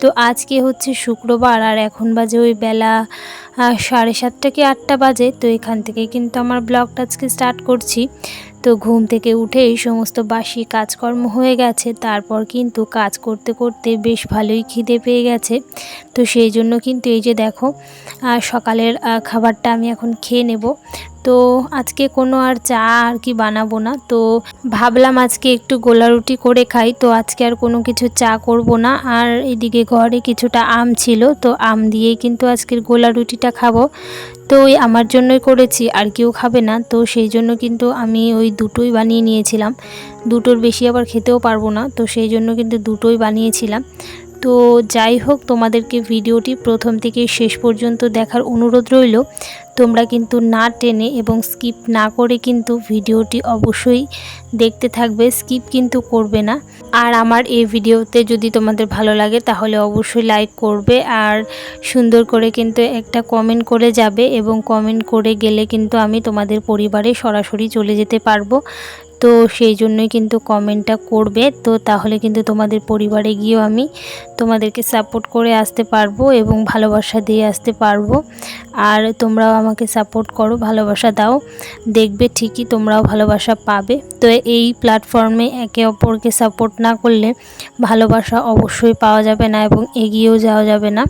তো আজকে হচ্ছে শুক্রবার আর এখন বাজে ওই বেলা সাড়ে সাতটা কি আটটা বাজে। তো এখান থেকে কিন্তু আমার ব্লগটা আজকে স্টার্ট করছি। তো ঘুম থেকে উঠে এই সমস্ত বাসি কাজকর্ম হয়ে গেছে। তারপর কিন্তু কাজ করতে করতে বেশ ভালোই খিদে পেয়ে গেছে। তো সেই জন্য কিন্তু এই যে দেখো সকালের খাবারটা আমি এখন খেয়ে নেব। তো আজকে কোনো আর চা আর কি বানাবো না। তো ভাবলাম আজকে একটু গোলা রুটি করে খাই, তো আজকে আর কোনো কিছু চা করব না। আর এদিকে ঘরে কিছুটা আম ছিল, তো আম দিয়েই কিন্তু আজকের গোলা রুটিটা খাব। তো ওই আমার জন্যই করেছি, আর কেউ খাবে না। তো সেই জন্য কিন্তু আমি ওই দুটোই বানিয়ে নিয়েছিলাম। দুটোর বেশি আবার খেতেও পারব না, তো সেই জন্য কিন্তু দুটোই বানিয়েছিলাম। তো যাই হোক, তোমাদেরকে ভিডিওটি প্রথম থেকে শেষ পর্যন্ত দেখার অনুরোধ রইল। তোমরা কিন্তু না টেনে এবং স্কিপ না করে কিন্তু ভিডিওটি অবশ্যই দেখতে থাকবে, স্কিপ কিন্তু করবে না। আর আমার এই ভিডিওতে যদি তোমাদের ভালো লাগে, তাহলে অবশ্যই লাইক করবে আর সুন্দর করে কিন্তু একটা কমেন্ট করে যাবে এবং কমেন্ট করে গেলে কিন্তু আমি তোমাদের পরিবারে সরাসরি চলে যেতে পারব। তো সেই জন্যই কিন্তু কমেন্টটা করবে। তো তাহলে কিন্তু তোমাদের পরিবারে গিয়েও আমি তোমাদেরকে সাপোর্ট করে আসতে পারব এবং ভালোবাসা দিয়ে আসতে পারব। আর তোমরাও আমাকে সাপোর্ট করো, ভালোবাসা দাও। দেখবে ঠিকই তোমরাও ভালোবাসা পাবে। তো এই প্ল্যাটফর্মে একে অপরকে সাপোর্ট না করলে ভালোবাসা অবশ্যই পাওয়া যাবে না এবং এগিয়েও যাওয়া যাবে না।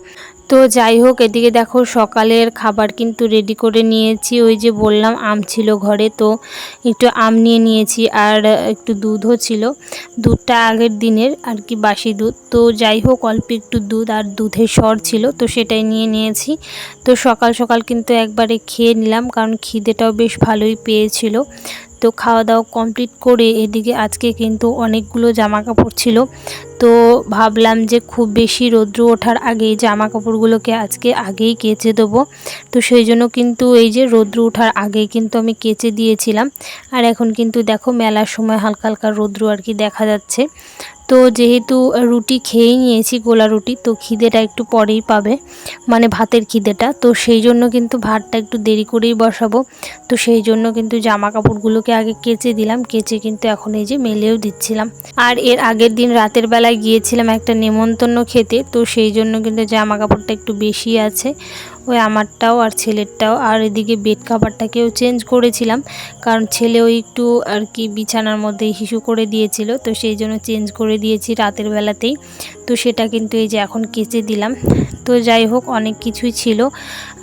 তো যাই হোক, এদিকে দেখো সকালের খাবার কিন্তু রেডি করে নিয়েছি। ওই যে বললাম, আম ছিল ঘরে, তো একটু আম নিয়ে নিয়েছি আর একটু দুধও ছিল। দুধটা আগের দিনের আর কি বাসি দুধ। তো যাই হোক, অল্প একটু দুধ আর দুধের সর ছিল, তো সেটাই নিয়ে নিয়েছি। তো সকাল সকাল কিন্তু একবারে খেয়ে নিলাম, কারণ খিদেটাও বেশ ভালোই পেয়েছিল। তো খাওয়া দাওয়া কমপ্লিট করে এদিকে আজকে কিন্তু অনেকগুলো জামা কাপড় ছিল। তো ভাবলাম যে খুব বেশি রৌদ্র ওঠার আগেই জামা কাপড়গুলোকে আজকে আগেই কেচে দেবো। তো সেই জন্য কিন্তু এই যে রৌদ্র ওঠার আগেই কিন্তু আমি কেচে দিয়েছিলাম। আর এখন কিন্তু দেখো মেলার সময় হালকা হালকা রৌদ্র আর কি দেখা যাচ্ছে। তো যেহেতু রুটি খেয়েই নিয়েছি গোলা রুটি, তো খিদেটা একটু পরেই পাবে মানে ভাতের খিদেটা। তো সেই জন্য কিন্তু ভাতটা একটু দেরি করেই বসাবো। তো সেই জন্য কিন্তু জামা কাপড়গুলোকে আগে কেচে দিলাম, কেচে কিন্তু এখন এই যে মেলেও দিচ্ছিলাম। আর এর আগের দিন রাতের বেলায় গিয়েছিলাম একটা নেমন্তন্ন খেতে, তো সেই জন্য কিন্তু জামা কাপড়টা একটু বেশি আছে। ওই আমারটাও আর ছেলেরটাও। আর এদিকে বেড কাভারটাকেও চেঞ্জ করেছিলাম। কারণ ছেলেও একটু আর কি বিছানার মধ্যে হিসু করে দিয়েছিল। তো সেই জন্য চেঞ্জ করে দিয়েছি রাতের বেলাতেই। তো সেটা কিন্তু এই যে এখন কেচে দিলাম। তো যাই হোক, অনেক কিছুই ছিল।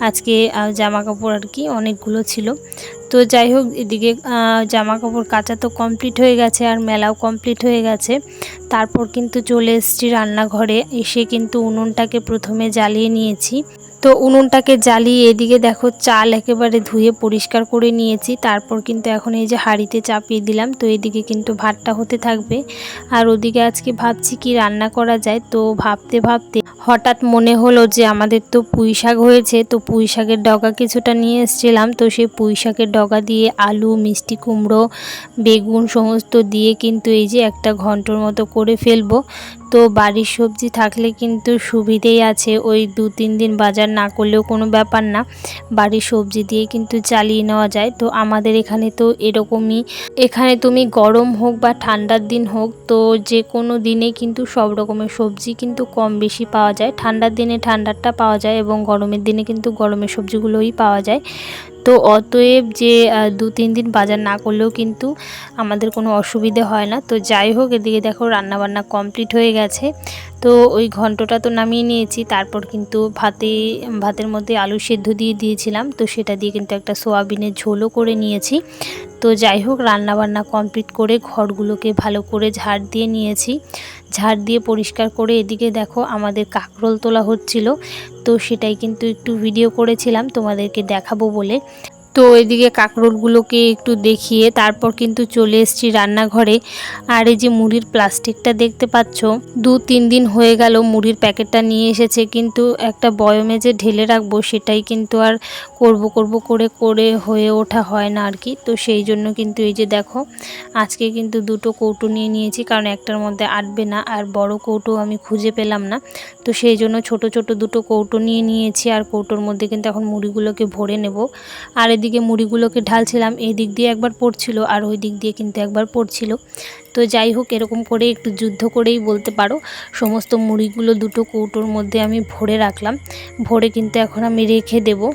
আজকে জামা কাপড় আর কি অনেকগুলো ছিল। তো যাই হোক, এদিকে জামা কাপড় কাচা তো কমপ্লিট হয়ে গেছে আর মেলাও কমপ্লিট হয়ে গেছে। তারপর কিন্তু চলে এসেছি রান্নাঘরে। এসে কিন্তু উনুনটাকে প্রথমে জ্বালিয়ে নিয়েছি। তো উনুনটাকে জ্বালিয়ে এদিকে দেখো চাল একেবারে ধুয়ে পরিষ্কার করে নিয়েছি। তারপর কিন্তু এখন এই যে হাঁড়িতে চাপিয়ে দিলাম, তো এদিকে কিন্তু ভাতটা হতে থাকবে। আর ওদিকে আজকে ভাবছি কি রান্না করা যায়, তো ভাবতে ভাবতে হঠাৎ মনে হলো যে আমাদের তো পুঁই শাক হয়েছে, তো পুঁই শাকের ডগা কিছুটা নিয়ে এসেছিলাম। তো সেই পুঁই শাকের ডগা দিয়ে আলু, মিষ্টি কুমড়ো, বেগুন সমস্ত দিয়ে কিন্তু এই যে একটা ঘন্টর মতো করে ফেলব। তো বাড়ির সবজি থাকলে কিন্তু সুবিধেই আছে। ওই দু, তিন দিন বাজার না করলেও কোনো ব্যাপার না। বাড়ির সবজি দিয়ে কিন্তু চালিয়ে নেওয়া যায়। তো আমাদের এখানে তো এরকমই। এখানে তুমি গরম হোক বা ঠান্ডার দিন হোক, তো যে কোনো দিনে কিন্তু সব রকমের সবজি কিন্তু কম বেশি পাওয়া যায়। ঠান্ডার দিনে ঠান্ডারটা পাওয়া যায় এবং গরমের দিনে কিন্তু গরমের সবজিগুলোই পাওয়া যায়। তো অতএব যে দু, তিন দিন বাজার না করলেও কিন্তু আমাদের কোনো অসুবিধে হয় না। তো যাই হোক, এদিকে দেখো রান্নাবান্না কমপ্লিট হয়ে গেছে। তো ওই ঘন্টটা তো নামিয়ে নিয়েছি, তারপর কিন্তু ভাতে, ভাতের মধ্যে আলু সেদ্ধ দিয়ে দিয়েছিলাম, তো সেটা দিয়ে কিন্তু একটা সোয়াবিনের ঝোলও করে নিয়েছি। তো যাই হোক, রান্নাবান্না কমপ্লিট করে ঘরগুলোকে ভালো করে ঝাড় দিয়ে নিয়েছি। ঝাড় দিয়ে পরিষ্কার করে এদিকে দেখো আমাদের কাকরোল তোলা হচ্ছিল, তো সেটাই কিন্তু একটু ভিডিও করেছিলাম, তোমাদেরকে দেখাবো বলে। তো এদিকে কাঁকরোলগুলোকে একটু দেখিয়ে তারপর কিন্তু চলে এসেছি রান্নাঘরে। আর এই যে মুড়ির প্লাস্টিকটা দেখতে পাচ্ছ, দু তিন দিন হয়ে গেল মুড়ির প্যাকেটটা নিয়ে এসেছে, কিন্তু একটা বয়মে যে ঢেলে রাখব সেটাই কিন্তু আর করব করব করে করে হয়ে ওঠা হয় না আর কি। তো সেই জন্য কিন্তু এই যে দেখো, আজকে কিন্তু দুটো কৌটো নিয়ে নিয়েছি, কারণ একটার মধ্যে আটবে না আর বড় কৌটো আমি খুঁজে পেলাম না। তো সেই জন্য ছোট ছোট দুটো কৌটো নিয়ে নিয়েছি, আর কৌটোর মধ্যে কিন্তু এখন মুড়িগুলোকে ভরে নেব। আর এদিকে মুড়িগুলোকে ঢালছিলাম, এই দিক দিয়ে একবার পড়ছিল আর ওই দিক দিয়ে কিন্তু একবার পড়ছিল। তো যাই হোক, এরকম করে একটু যুদ্ধ করেই বলতে পারো, সমস্ত মুড়িগুলো দুটো কৌটোর মধ্যে আমি ভরে রাখলাম। ভরে কিন্তু এখন আমি রেখে দেবো।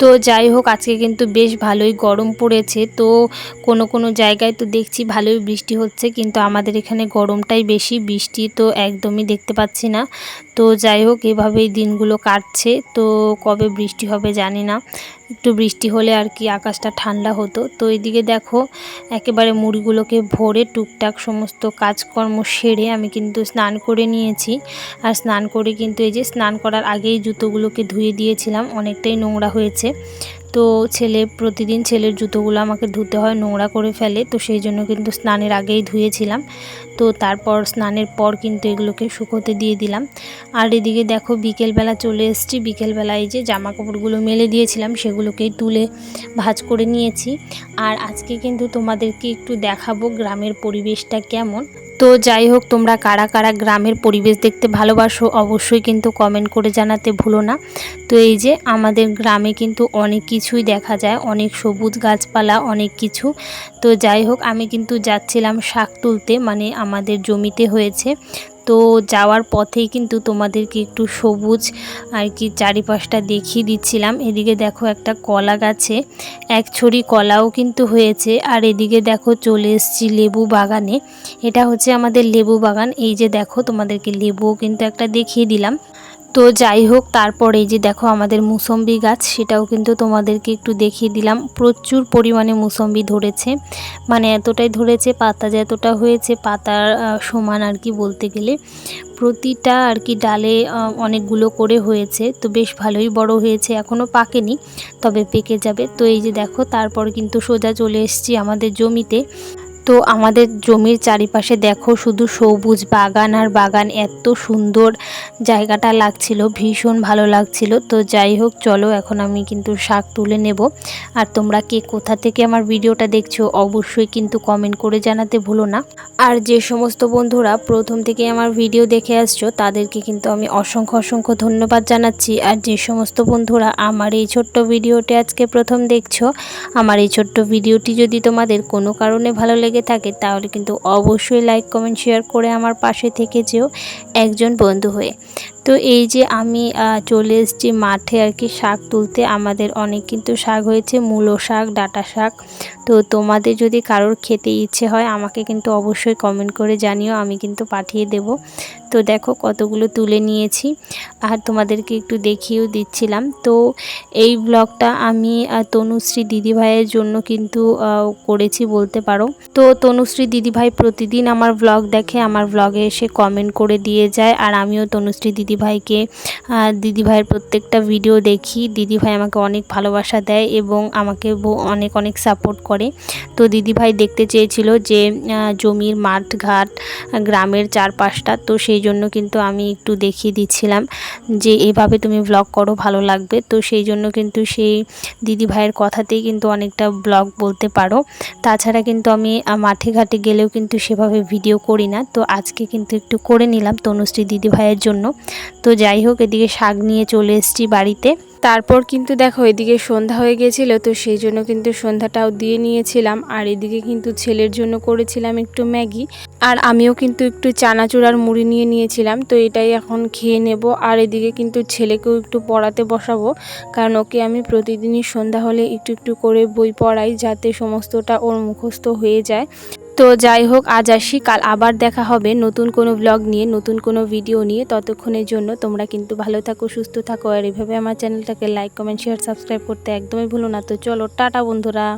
তো যাই হোক, আজকে কিন্তু বেশ ভালোই গরম পড়েছে। তো কোনো কোনো জায়গায় তো দেখছি ভালোই বৃষ্টি হচ্ছে, কিন্তু আমাদের এখানে গরমটাই বেশি। বৃষ্টি তো একদমই দেখতে পাচ্ছি না। তো যাই হোক, এভাবেই দিনগুলো কাটছে। তো কবে বৃষ্টি হবে জানি না। একটু বৃষ্টি হলে আর কি আকাশটা ঠান্ডা হতো। তো এদিকে দেখো, একেবারে মুড়িগুলোকে ভরে টুকটাক সমস্ত কাজকর্ম সেরে আমি কিন্তু স্নান করে নিয়েছি। আর স্নান করে কিন্তু এই যে স্নান করার আগেই জুতোগুলোকে ধুয়ে দিয়েছিলাম। অনেকটাই নোংরা হয়েছে। তো ছেলে, প্রতিদিন ছেলের জুতোগুলো আমাকে ধুতে হয়, নোংরা করে ফেলে। তো সেই জন্য কিন্তু স্নানের আগেই ধুয়েছিলাম। তো তারপর স্নানের পর কিন্তু এগুলোকে শুকোতে দিয়ে দিলাম। আর এদিকে দেখো বিকেলবেলা চলে এসেছি। বিকেলবেলা এই যে জামা কাপড়গুলো মেলে দিয়েছিলাম সেগুলোকেই তুলে ভাজ করে নিয়েছি। আর আজকে কিন্তু তোমাদেরকে একটু দেখাবো গ্রামের পরিবেশটা কেমন। তো যাই হোক, তোমরা কারা কারা গ্রামের পরিবেশ দেখতে ভালোবাসো অবশ্যই কিন্তু কমেন্ট করে জানাতে ভুলো না। তো এই যে আমাদের গ্রামে কিন্তু অনেক কিছুই দেখা যায়। অনেক সবুজ গাছপালা, অনেক কিছু। তো যাই হোক, আমি কিন্তু যাচ্ছিলাম শাক তুলতে। মানে আমাদের জমিতে হয়েছে। তো যাওয়ার পথেই কিন্তু তোমাদেরকে একটু সবুজ আর কি চারিপাশটা দেখিয়ে দিচ্ছিলাম। এদিকে দেখো একটা কলা গাছে এক ছড়ি কলাও কিন্তু হয়েছে। আর এদিকে দেখো চলে এসছি লেবু বাগানে। এটা হচ্ছে আমাদের লেবু বাগান। এই যে দেখো তোমাদেরকে লেবুও কিন্তু একটা দেখিয়ে দিলাম। তো যাই হোক, তারপরে যে দেখো আমাদের মুসম্বি গাছ, সেটাও কিন্তু তোমাদেরকে একটু দেখিয়ে দিলাম। প্রচুর পরিমাণে মুসম্বি ধরেছে। মানে এতটাই ধরেছে, পাতা যে এতটা হয়েছে, পাতার সমান আর কি বলতে গেলে। প্রতিটা আর কি ডালে অনেকগুলো করে হয়েছে। তো বেশ ভালোই বড় হয়েছে এখনও পাকেনি, তবে পেকে যাবে। তো এই যে দেখো, তারপর কিন্তু সোজা চলে এসেছি আমাদের জমিতে। তো আমাদের জমির চারিপাশে দেখো শুধু সবুজ বাগান আর বাগান এত সুন্দর জায়গাটা লাগছিল, ভীষণ ভালো লাগছিল। তো যাই হোক, চলো এখন আমি কিন্তু শাক তুলে নেব। আর তোমরা কে কোথা থেকে আমার ভিডিওটা দেখছ অবশ্যই কিন্তু কমেন্ট করে জানাতে ভুলো না। আর যে সমস্ত বন্ধুরা প্রথম থেকে আমার ভিডিও দেখে আসছো, তাদেরকে কিন্তু আমি অসংখ্য অসংখ্য ধন্যবাদ জানাচ্ছি। আর যে সমস্ত বন্ধুরা আমার এই ছোট্ট ভিডিওটি আজকে প্রথম দেখছ, আমার এই ছোট্ট ভিডিওটি যদি তোমাদের কোনো কারণে ভালো লেগে লেগে থাকে, তাহলে কিন্তু অবশ্যই লাইক কমেন্ট শেয়ার করে আমার পাশে থেকে যেও একজন বন্ধু হয়ে। তো এই যে আমি চলে এসেছি মাঠে আর কি শাক তুলতে। আমাদের অনেক কিন্তু শাক হয়েছে, মূলো শাক, ডাটা শাক। তো তোমাদের যদি কারোর খেতে ইচ্ছে হয়, আমাকে কিন্তু অবশ্যই কমেন্ট করে জানিও, আমি কিন্তু পাঠিয়ে দেব। তো দেখো কতগুলো তুলে নিয়েছি, আর তোমাদেরকে একটু দেখিয়েও দিচ্ছিলাম। তো এই ব্লগটা আমি তনুশ্রী দিদিভাইয়ের জন্য কিন্তু করেছি বলতে পারো। তো তনুশ্রী দিদিভাই প্রতিদিন আমার ব্লগ দেখে, আমার ব্লগে এসে কমেন্ট করে দিয়ে যায়, আর আমিও তনুশ্রী দিদিভাইকে দিদিভাইয়ের প্রত্যেকটা ভিডিও দেখি। দিদিভাই আমাকে অনেক ভালোবাসা দেয় এবং আমাকে অনেক অনেক সাপোর্ট করে। তো দিদিভাই দেখতে চেয়েছিল যে জমির মাঠ ঘাট গ্রামের চারপাশটা, তো সেই জন্য কিন্তু আমি একটু দেখিয়ে দিচ্ছিলাম যে, এভাবে তুমি ব্লগ করো, ভালো লাগবে। তো সেই জন্য কিন্তু সেই দিদিভাইয়ের কথাতেই কিন্তু অনেকটা ব্লগ বলতে পারো। তাছাড়া কিন্তু আমি মাঠে ঘাটে গেলেও কিন্তু সেভাবে ভিডিও করি না। তো আজকে কিন্তু একটু করে নিলাম তনুশ্রী দিদিভাইয়ের জন্য। তো যাই হোক, এদিকে শাক নিয়ে চলে এসেছি বাড়িতে। তারপর কিন্তু দেখো, এদিকে সন্ধ্যা হয়ে গেছিল, তো সেই জন্য কিন্তু সন্ধ্যাটাও দিয়ে নিয়েছিলাম। আর এদিকে কিন্তু ছেলের জন্য করেছিলাম একটু ম্যাগি। আর আমিও কিন্তু একটু চানাচুরার মুড়ি নিয়ে নিয়েছিলাম, তো এটাই এখন খেয়ে নেব। আর এদিকে কিন্তু ছেলেকেও একটু পড়াতে বসাবো, কারণ ওকে আমি প্রতিদিনই সন্ধ্যা হলে একটু একটু করে বই পড়াই, যাতে সমস্তটা ওর মুখস্থ হয়ে যায়। তো যাই হোক, আজ আসি। কাল আবার দেখা হবে। নতুন কোনো ব্লগ নিয়ে, নতুন কোনো ভিডিও নিয়ে। ততক্ষণের জন্য তোমরা কিন্তু ভালো থাকো, সুস্থ থাকো। আর এভাবে আমার চ্যানেলটাকে লাইক কমেন্ট শেয়ার সাবস্ক্রাইব করতে একদমই ভুলো না। তো চলো, টাটা বন্ধুরা।